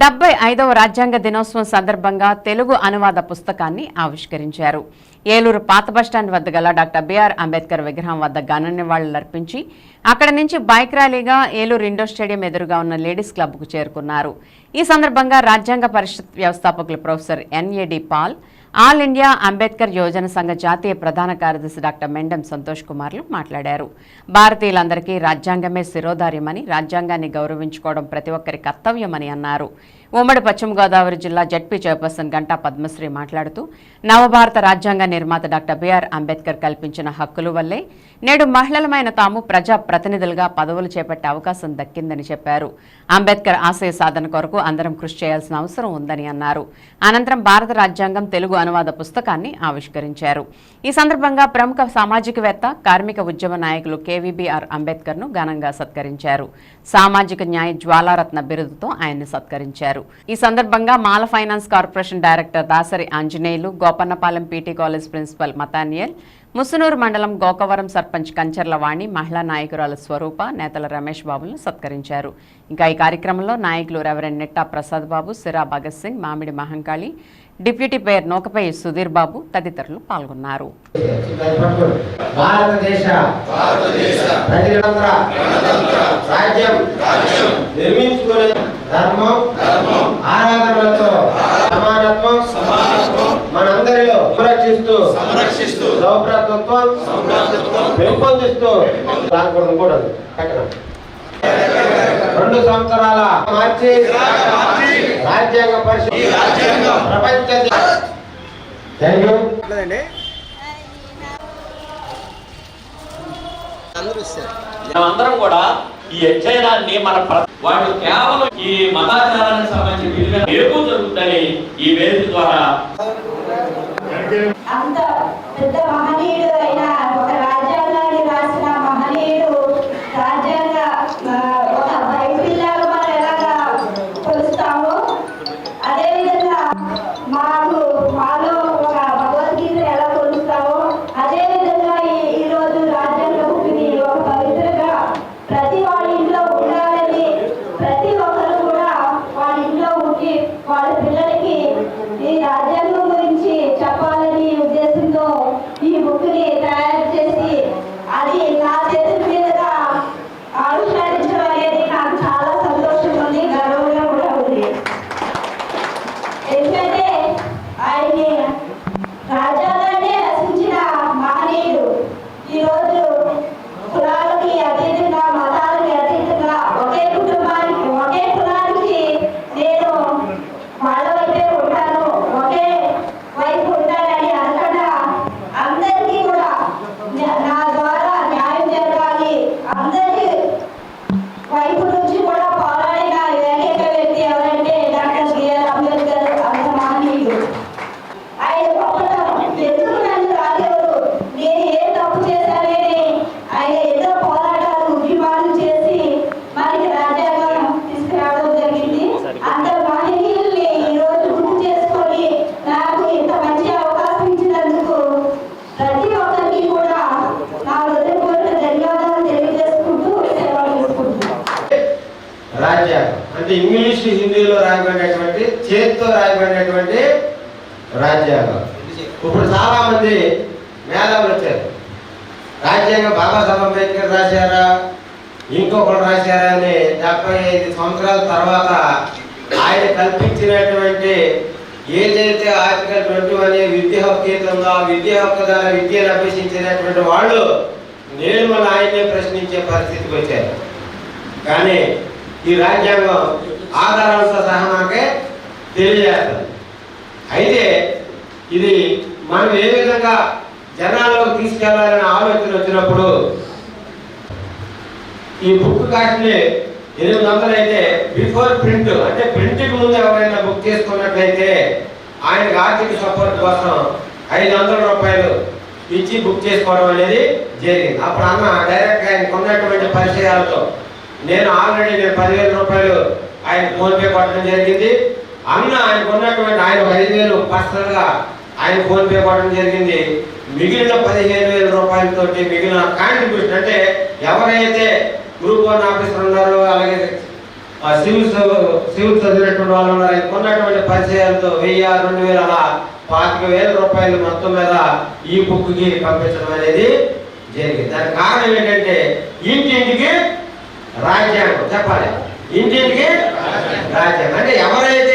డెబ్బై ఐదవ రాజ్యాంగ దినోత్సవం సందర్భంగా తెలుగు అనువాద పుస్తకాన్ని ఆవిష్కరించారు. ఏలూరు పాత బస్టాండ్ వద్ద గల డాక్టర్ బిఆర్ అంబేద్కర్ విగ్రహం వద్ద ఘన నివాళులర్పించి అక్కడ నుంచి బైక్ ర్యాలీగా ఏలూరు ఇండోర్ స్టేడియం ఎదురుగా ఉన్న లేడీస్ క్లబ్కు చేరుకున్నారు. ఈ సందర్భంగా రాజ్యాంగ పరిషత్ వ్యవస్థాపకులు professor NAD Paul All India Ambedkar Yojana సంఘ జాతీయ ప్రధాన కార్యదర్శి డాక్టర్ మెండం సంతోష్ కుమార్లు మాట్లాడారు. భారతీయులందరికీ రాజ్యాంగమే శిరోధార్యమని రాజ్యాంగాన్ని గౌరవించుకోవడం ప్రతి ఒక్కరి కర్తవ్యమని అన్నారు. ఉమ్మడి పశ్చిమ గోదావరి జిల్లా జడ్పీ చైర్పర్సన్ గంటా పద్మశ్రీ మాట్లాడుతూ నవభారత రాజ్యాంగ నిర్మాత డాక్టర్ బిఆర్ అంబేద్కర్ కల్పించిన హక్కుల వల్లే నేడు మహిళలమైన తాము ప్రజా ప్రతినిధులుగా పదవులు చేపట్టే అవకాశం దక్కిందని చెప్పారు. అంబేద్కర్ ఆశయ సాధన కొరకు అందరం కృషి చేయాల్సిన అవసరం ఉందని అన్నారు. అనంతరం భారత రాజ్యాంగం తెలుగు అనువాద పుస్తకాన్ని ఆవిష్కరించారు. ఈ సందర్భంగా ప్రముఖ సామాజికవేత్త కార్మిక ఉద్యమ నాయకులు కేవీబీఆర్ అంబేద్కర్ను ఘనంగా సత్కరించారు. సామాజిక న్యాయ జ్వాలారత్న బిరుదుతో ఆయన్ని సత్కరించారు. ఈ సందర్భంగా Mala finance corporation director Dasari Anjaneyulu Gopannapalem PT college principal మతానియల్ Musunuru మండలం గోకవరం సర్పంచ్ కంచర్ల వాణి మహిళా నాయకురాల స్వరూప నేతల రమేష్ బాబులను సత్కరించారు. ఇంకా ఈ కార్యక్రమంలో నాయకులు రెవరెండ్ నెట్టా ప్రసాద్ బాబు సిరా భగత్ సింగ్ మామిడి మహంకాళి డిప్యూటీ మేయర్ నూకపై సుధీర్ బాబు తదితరులు పాల్గొన్నారు. భారతదేశ ధర్మం ఆరాధనలతో సమానత్వం మనందరిలో సంరక్షిస్తూ సౌభ్రాతృత్వం పెంపొందిస్తూ రాకూడదు కూడా రెండు సంవత్సరాల మార్చి రాజ్యాంగ పరిషత్ ప్రపంచ మనమందరం కూడా ఈ అధ్యయనాన్ని మన వాళ్ళు కేవలం ఈ మతాచారానికి సంబంధించి విలువ జరుగుతుందని ఈ వేదిక ద్వారా వాళ్ళ పిల్లలకి ఈ రాజ్యాంగం రాజ్యాలు అంటే ఇంగ్లీష్ హిందీలో రాయబడినటువంటి చేతితో రాయబడినటువంటి రాజ్యాంగం. ఇప్పుడు చాలా మంది మేధావులు వచ్చారు. రాజ్యాంగం బాబాసాహెబ్ అంబేద్కర్ రాశారా? ఇంకొకరు రాశారా అని డెబ్బై ఐదు సంవత్సరాల తర్వాత ఆయన కల్పించినటువంటి ఏదైతే ఆర్టికల్ ట్వంటీ వన్ విద్య హక్కు ఏదో ఉందో ఆ విద్య హక్కు ద్వారా విద్యను అభ్యసించినటువంటి వాళ్ళు నేను మన ఆయన్నే ప్రశ్నించే పరిస్థితికి వచ్చారు. కానీ ఈ రాజ్యాంగం ఆధారాలతో సహా మనకే తెలియజేస్తుంది అయితే ఇది మనం ఏ విధంగా జనాల్లోకి తీసుకెళ్ళాలనే ఆలోచన వచ్చినప్పుడు ఈ బుక్ కాస్ట్ని ఎనిమిది వందలు అయితే బిఫోర్ ప్రింట్ అంటే ప్రింట్కి ముందు ఎవరైనా బుక్ చేసుకున్నట్లయితే ఆయనకి ఆర్థిక సపోర్ట్ కోసం ఐదు వందల రూపాయలు ఇచ్చి బుక్ చేసుకోవడం అనేది జరిగింది. అప్పుడు అన్న డైరెక్ట్గా ఆయన కొన్నటువంటి పరిచయాలతో నేను ఆల్రెడీ నేను పదివేల రూపాయలు ఆయన ఫోన్పే కొట్టడం జరిగింది. అన్న ఆయన కొన్నటువంటి ఆయన ఐదు వేలు పర్సనల్గా ఆయన ఫోన్పే కొట్టడం జరిగింది. మిగిలిన పదిహేను వేల రూపాయలతో మిగిలిన కాంట్రిబ్యూషన్ అంటే ఎవరైతే గ్రూప్ వన్ ఆఫీసర్ ఉన్నారో అలాగే ఆ సివిల్ సివిల్ చదివినటువంటి వాళ్ళు ఉన్నారు ఆయనకు ఉన్నటువంటి పరిచయాలతో వెయ్యి రెండు వేల అలా పాతిక వేల రూపాయలు మొత్తం మీద ఈ బుక్కి పంపించడం అనేది జరిగింది. దానికి కారణం ఏంటంటే ఇంటింటికి రాజ్యాంగం. చెప్పాలి. ఇంటింటికి రాజ్యాంగం. అంటే ఎవరైతే